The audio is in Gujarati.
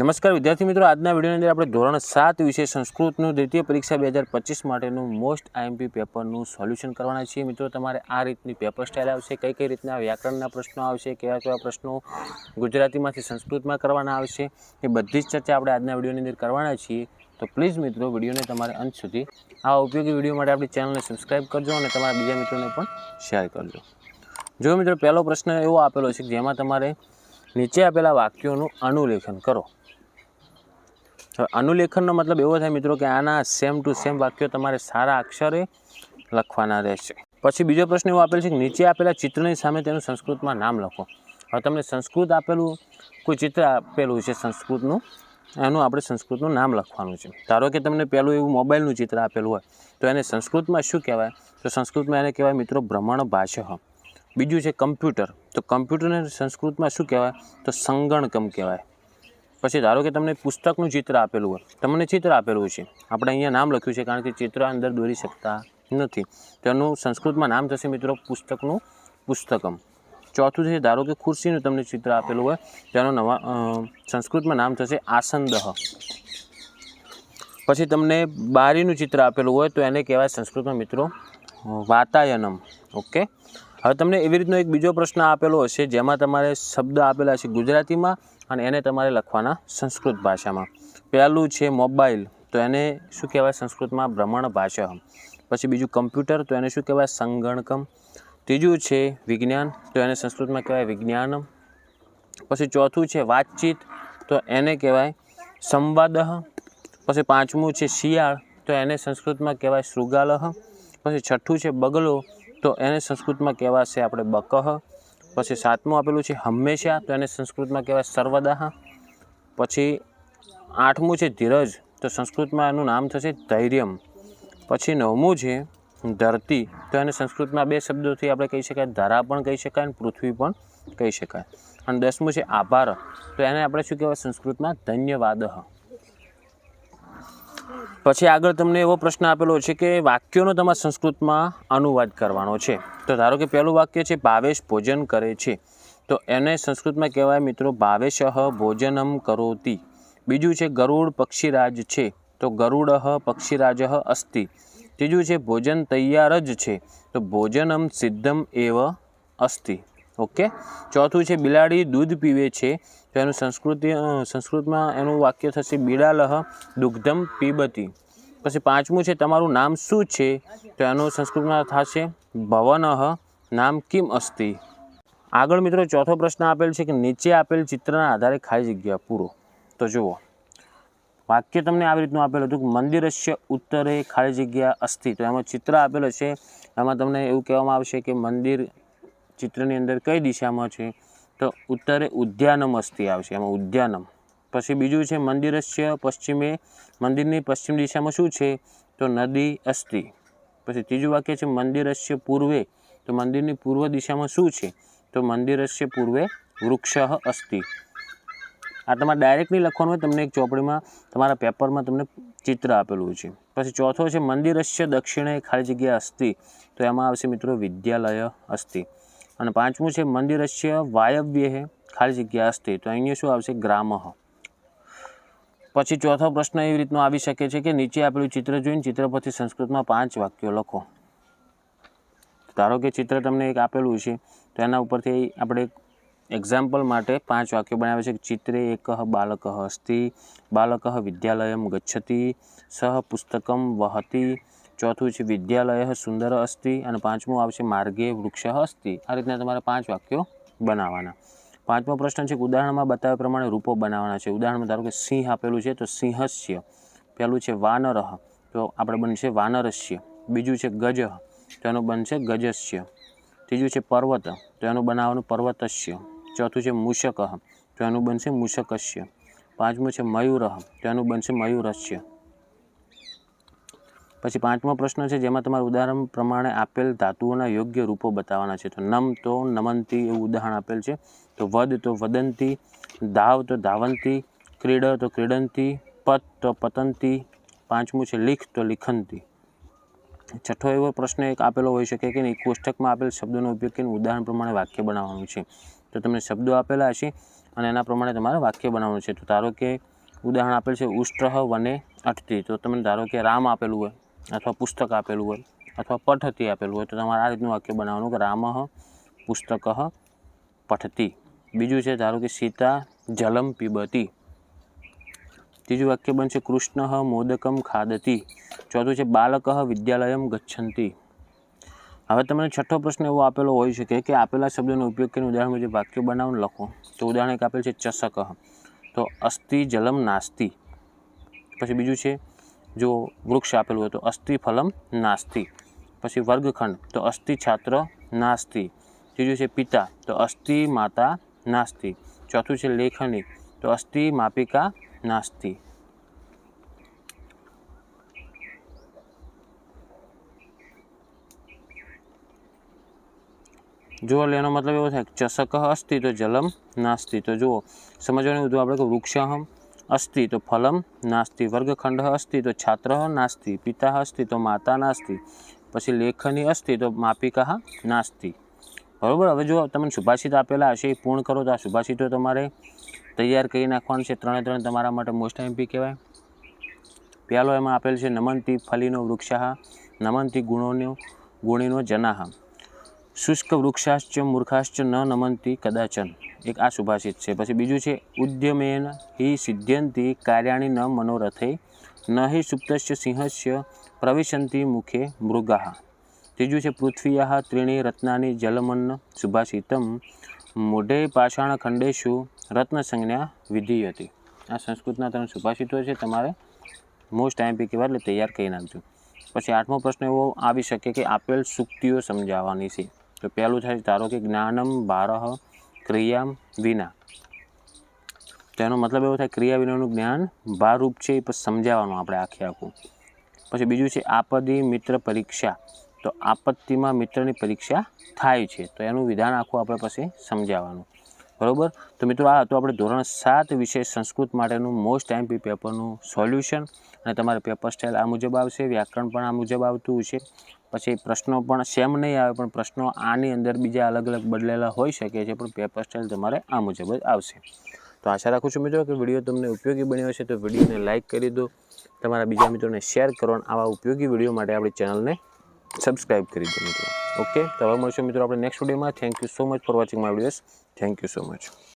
નમસ્કાર વિદ્યાર્થી મિત્રો, આજના વિડીયોની અંદર આપણે ધોરણ સાત વિશે સંસ્કૃતનું દ્વિતીય પરીક્ષા બે હજાર પચીસ માટેનું મોસ્ટ આઈએમપી પેપરનું સોલ્યુશન કરવાના છીએ. મિત્રો, તમારે આ રીતની પેપર સ્ટાઇલ આવશે, કઈ કઈ રીતના વ્યાકરણના પ્રશ્નો આવશે, કેવા કેવા પ્રશ્નો ગુજરાતીમાંથી સંસ્કૃતમાં કરવાના આવશે, એ બધી જ ચર્ચા આપણે આજના વિડીયોની અંદર કરવાના છીએ. તો પ્લીઝ મિત્રો, વિડીયોને તમારે અંત સુધી આ ઉપયોગી વીડિયો માટે આપણી ચેનલને સબસ્ક્રાઈબ કરજો અને તમારા બીજા મિત્રોને પણ શેર કરજો. જો મિત્રો, પહેલો પ્રશ્ન એવો આપેલો છે જેમાં તમારે નીચે આપેલા વાક્યોનું અનુલેખન કરો. હવે અનુલેખનનો મતલબ એવો થાય મિત્રો કે આના સેમ ટુ સેમ વાક્યો તમારે સારા અક્ષરે લખવાના રહેશે. પછી બીજો પ્રશ્ન એવો આપેલ છે કે નીચે આપેલા ચિત્રની સામે તેનું સંસ્કૃતમાં નામ લખો. હવે તમને સંસ્કૃત આપેલું, કોઈ ચિત્ર આપેલું છે સંસ્કૃતનું, એનું આપણે સંસ્કૃતનું નામ લખવાનું છે. ધારો કે તમને પહેલું એવું મોબાઈલનું ચિત્ર આપેલું હોય, તો એને સંસ્કૃતમાં શું કહેવાય? તો સંસ્કૃતમાં એને કહેવાય મિત્રો ભ્રમણ ભાષા બીજું છે કમ્પ્યુટર. તો કમ્પ્યુટરને સંસ્કૃતમાં શું કહેવાય? તો સંગણકમ કહેવાય. પછી ધારો કે તમને પુસ્તકનું ચિત્ર આપેલું હોય. તમને ચિત્ર આપેલું છે. આપણે અહીંયા નામ લખ્યું છે કારણ કે ચિત્ર અંદર દોરી શકતા નથી. તેનું સંસ્કૃતમાં નામ થશે મિત્રો પુસ્તકનું પુસ્તકમ. ચોથું છે, ધારો કે ખુરશીનું તમને ચિત્ર આપેલું હોય તેનું નવા સંસ્કૃતમાં નામ થશે આસંદહ પછી તમને બારીનું ચિત્ર આપેલું હોય, તો એને કહેવાય સંસ્કૃતમાં મિત્રો વાતાયનમ. ઓકે? હવે તમને એવી રીતનો એક બીજો પ્રશ્ન આપેલો હશે, જેમાં તમારે શબ્દ આપેલા છે ગુજરાતીમાં અને એને તમારે લખવાના સંસ્કૃત ભાષામાં. પહેલું છે મોબાઈલ, તો એને શું કહેવાય સંસ્કૃતમાં? ભ્રમણ ભાષા પછી બીજું કમ્પ્યુટર, તો એને શું કહેવાય? સંગણકમ. ત્રીજું છે વિજ્ઞાન, તો એને સંસ્કૃતમાં કહેવાય વિજ્ઞાનમ. પછી ચોથું છે વાતચીત, તો એને કહેવાય સંવાદ પછી પાંચમું છે શિયાળ, તો એને સંસ્કૃતમાં કહેવાય શૃગાલહ. પછી છઠ્ઠું છે બગલો તો એને સંસ્કૃતમાં કહેવાશે આપણે બકહ, પછી સાતમું આપેલું છે હંમેશા, તો એને સંસ્કૃતમાં કહેવાય સર્વદાહ, પછી આઠમું છે ધીરજ, તો સંસ્કૃતમાં એનું નામ થશે ધૈર્યમ, પછી નવમું છે ધરતી, તો એને સંસ્કૃતમાં બે શબ્દોથી આપણે કહી શકાય, ધરા પણ કહી શકાય અને પૃથ્વી પણ કહી શકાય. અને દસમું છે આભાર, તો એને આપણે શું કહેવાય, સંસ્કૃતમાં ધન્યવાદ. પછી આગળ તમને એવો પ્રશ્ન આપેલો છે કે વાક્યોનો તમારે સંસ્કૃતમાં અનુવાદ કરવાનો છે. તો ધારો કે પહેલું વાક્ય છે, ભાવેશ ભોજન કરે છે. તો એને સંસ્કૃતમાં કહેવાય મિત્રો, ભાવેશઃ ભોજનમ કરોતિ. બીજું છે, ગરુડ પક્ષીરાજ છે. તો ગરુડ પક્ષીરાજ અસ્તિ. ત્રીજું છે, ભોજન તૈયાર જ છે. તો ભોજનમ સિદ્ધમ એવ અસ્તિ. ઓકે? ચોથું છે, બિલાડી દૂધ પીવે છે. તો એનું સંસ્કૃતિ સંસ્કૃતમાં એનું વાક્ય થશે બિડાલહ દુગ્ધમ પીબતી. પછી પાંચમું છે, તમારું નામ શું છે? તો એનું સંસ્કૃતમાં થશે ભવનઃ નામ કિમ અસ્તિ? આગળ મિત્રો, ચોથો પ્રશ્ન આપેલ છે કે નીચે આપેલ ચિત્રના આધારે ખાલી જગ્યા પૂરો. તો જુઓ. વાક્ય તમને આવી રીતનું આપેલું હતું કે મંદિરસ્ય ઉત્તરે ખાલી જગ્યા અસ્તિ. તો એમાં ચિત્ર આપેલું છે. એમાં તમને એવું કહેવામાં આવશે કે મંદિર ચિત્રની અંદર કઈ દિશામાં છે? તો ઉત્તરે ઉદ્યાનમ અસ્તિ આવશે, એમાં ઉદ્યાનમ. પછી બીજું છે મંદિરસ્ય, પશ્ચિમે મંદિરની પશ્ચિમ દિશામાં શું છે? તો નદી અસ્તિ પછી ત્રીજું વાક્ય છે મંદિરસ્ય પૂર્વે. તો મંદિરની પૂર્વ દિશામાં શું છે? તો મંદિરસ્ય પૂર્વે વૃક્ષ અસ્તિ આ તમારે ડાયરેક્ટલી લખવાનું હોય, તમને એક ચોપડીમાં, તમારા પેપરમાં તમને ચિત્ર આપેલું છે. પછી ચોથો છે મંદિરસ્ય દક્ષિણે ખાલી જગ્યા અસ્તિ તો એમાં આવશે મિત્રો વિદ્યાલય અસ્તિ અને પાંચમું છે, મંદિરસ્ય હે, ખાલી જગ્યા અસ્તિ તો અહીંયા શું આવશે? ગ્રામહ પછી ચોથો પ્રશ્ન એવી રીતનો આવી શકે છે કે નીચે આપેલું ચિત્ર જોઈને ચિત્ર પરથી સંસ્કૃતમાં પાંચ વાક્યો લખો. ધારો કે ચિત્ર તમને એક આપેલું છે, તો એના ઉપરથી આપણે એક્ઝામ્પલ માટે પાંચ વાક્યો બનાવે છે. ચિત્રે એક બાલક અસ્તિ બાલક વિદ્યાલયમ ગચ્છતિ સહ પુસ્તકમ વહતિ ચોથું છે વિદ્યાલય સુંદર અસ્તિ અને પાંચમું આવશે માર્ગે વૃક્ષ અસ્થિ આ રીતના તમારે પાંચ વાક્યો બનાવવાના પાંચમો પ્રશ્ન છે કે ઉદાહરણમાં બતાવ્યા પ્રમાણે રૂપો બનાવવાના છે. ઉદાહરણમાં ધારો કે સિંહ આપેલું છે, તો સિંહસ્ય. પહેલું છે વાનરહ તો આપણે બનશે વાનરસ્ય. બીજું છે ગજ તો એનું બનશે ગજસ્ય. ત્રીજું છે પર્વત તો એનું બનાવવાનું પર્વતસ્ય. ચોથું છે મૂષક તો એનું બનશે મૂષકસ્ય. પાંચમું છે મયુર તો એનું બનશે મયુરસ્ય. પછી પાંચમો પ્રશ્ન છે, જેમાં તમારે ઉદાહરણ પ્રમાણે આપેલ ધાતુઓના યોગ્ય રૂપો બતાવવાના છે. તો નમ, તો, નમંતી એવું ઉદાહરણ આપેલ છે. તો વદ, તો વદંતી, ધાવ, તો ધાવંતી, ક્રીડ, તો ક્રીડંતી, પત, તો પતંતી. પાંચમું છે લીખ, તો લિખંતી. છઠ્ઠો એવો પ્રશ્ન એક આપેલો હોઈ શકે કે નહીં? કોષ્ટકમાં આપેલ શબ્દોનો ઉપયોગ કરીને ઉદાહરણ પ્રમાણે વાક્ય બનાવવાનું છે. તો તમને શબ્દો આપેલા હશે અને એના પ્રમાણે તમારે વાક્ય બનાવવાનું છે. તો ધારો કે ઉદાહરણ આપેલ છે ઉષ્ટ્રહ વને અટતી. તો તમને ધારો કે રામ આપેલું હોય. અથવા પુસ્તક આપેલું હોય, અથવા પઠતી આપેલું હોય, તો તમારે આ રીતનું વાક્ય બનાવવાનું કે રામ પુસ્તક પઠતી. બીજું છે ધારો કે સીતા જલમ પીબતી. ત્રીજું વાક્ય બનશે કૃષ્ણ મોદકમ ખાદતી. ચોથું છે બાલક વિદ્યાલયમ ગચ્છંતી. હવે તમને છઠ્ઠો પ્રશ્ન એવો આપેલો હોઈ શકે કે આપેલા શબ્દનો ઉપયોગ કરીને ઉદાહરણ મુજબ વાક્ય બનાવીને લખો. તો ઉદાહરણ એક આપેલ છે ચષક તો અસ્થિ જલમ નાસ્તિ. પછી બીજું છે જો વૃક્ષ આપેલું હોય તો અસ્થિ ફલમ નાસ્તિ. પછી વર્ગખંડ તો અસ્થિ છાત્ર નાસ્તિ. ત્રીજું છે પિતા તો અસ્થિ માતા નાસ્તિ. ચોથું છે લેખની તો અસ્થિ માપિકા નાસ્તિ. જો લેનો મતલબ એવો થાય ચષક અસ્થિ તો જલમ નાસ્તિ. તો જુઓ, સમજવાનું બધું આપણે કે વૃક્ષ અસ્તિ તો ફલમ નાસ્તિ વર્ગખંડ અસ્તિ તો છાત્ર નાસ્તિ પિતા અસ્તિ તો માતા નાસ્તિ પછી લેખની અસ્તિ તો માપિકા નાસ્તિ બરાબર હવે જો તમને સુભાષિત આપેલા હશે, એ પૂર્ણ કરો તો આ સુભાષિતો તમારે તૈયાર કરી નાખવાનું છે. ત્રણે ત્રણ તમારા માટે મોસ્ટ એમપી કહેવાય. પહેલો એમાં આપેલ છે, નમંતી ફલીનો વૃક્ષાહ, નમંતી ગુણોનો, ગુણીનો જનાહ. શુષ્ક વૃક્ષાશ્ચ, મૂર્ખાશ્ચ ન નમંતી કદાચન. એક આ સુભાષિત છે. પછી બીજું છે, ઉદ્યમેન હિ સિદ્ધ્યંતી કાર્યાણી ન મનોરથે, ન હિ સુપ્તસ્ય સિંહસ્ય પ્રવિશંતિ મુખે મૃગા ત્રીજું છે, પૃથ્વીયા ત્રીણી રત્નાની જલમન્ન સુભાષિતમ મૂઢે પાષાણ ખંડેશુ રત્ન સંજ્ઞા વિધિયતી. આ સંસ્કૃતના ત્રણ સુભાષિતો છે, તમારે મોસ્ટ ટાઈમ કેવા એટલે તૈયાર કરી નાખજો. પછી આઠમો પ્રશ્ન એવો આવી શકે કે આપેલ સુક્તિઓ સમજાવવાની છે. તો પહેલું થાય ધારો કે જ્ઞાનમ બારહ ક્રિયામ વિના. તેનો મતલબ એવો થાય ક્રિયા વિનાનું જ્ઞાન ભારરૂપ છે એ સમજાવવાનું આપણે આખે આખું. પછી બીજું છે આપદી મિત્ર પરીક્ષા. તો આપત્તિમાં મિત્રની પરીક્ષા થાય છે. તો એનું વિધાન આખું આપણે પછી સમજાવવાનું. બરાબર? તો મિત્રો આ હતું આપણે ધોરણ સાત વિષય સંસ્કૃત માટેનું મોસ્ટ એમપી પેપરનું સોલ્યુશન અને તમારે પેપર સ્ટાઇલ આ મુજબ આવશે, વ્યાકરણ પણ આ મુજબ આવતું છે પછી પ્રશ્નો પણ સેમ નહીં આવે, પણ પ્રશ્નો આની અંદર બીજા અલગ અલગ બદલેલા હોઈ શકે છે, પણ પેપર સ્ટાઇલ તમારે આ મુજબ જ આવશે. તો આશા રાખું છું મિત્રો કે વીડિયો તમને ઉપયોગી બન્યો હશે, તો વિડીયોને લાઇક કરી દો. તમારા બીજા મિત્રોને શેર કરો અને આવા ઉપયોગી વીડિયો માટે આપણી ચેનલને સબસ્ક્રાઈબ કરી દો મિત્રો. ઓકે તો હવે મળશું મિત્રો આપણે નેક્સ્ટ વિડીયોમાં thank you so much for watching my videos thank you so much